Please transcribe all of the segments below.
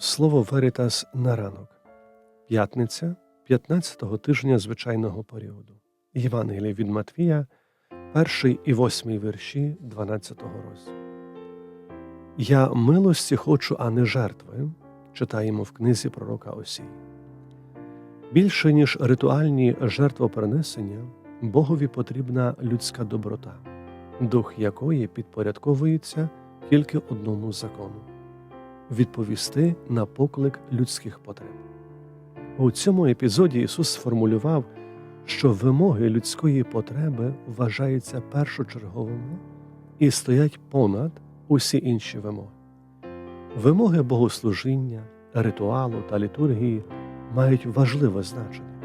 Слово Веритас на ранок. П'ятниця 15-го тижня звичайного періоду. Євангеліє від Матвія, перший і восьмий вірші 12-го розділу. Я милості хочу, а не жертви, читаємо в книзі пророка Осії. Більше, ніж ритуальні жертвопринесення, Богові потрібна людська доброта, дух якої підпорядковується тільки одному закону відповісти на поклик людських потреб. У цьому епізоді Ісус сформулював, що вимоги людської потреби вважаються першочерговими і стоять понад усі інші вимоги. Вимоги богослужіння, ритуалу та літургії мають важливе значення,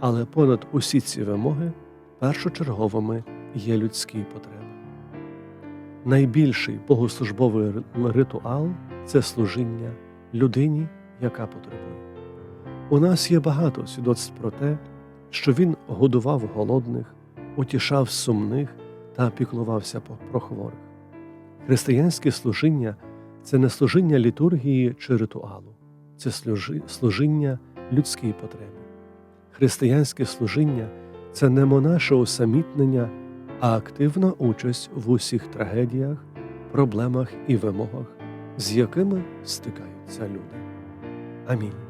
але понад усі ці вимоги першочерговими є людські потреби. Найбільший богослужбовий ритуал це служіння людині, яка потребує. У нас є багато свідоцтв про те, що він годував голодних, утішав сумних та піклувався про хворих. Християнське служіння це не служіння літургії чи ритуалу, це служіння людській потребі. Християнське служіння це не монаше усамітнення, а активна участь в усіх трагедіях, проблемах і вимогах, з якими стикаються люди. Амінь.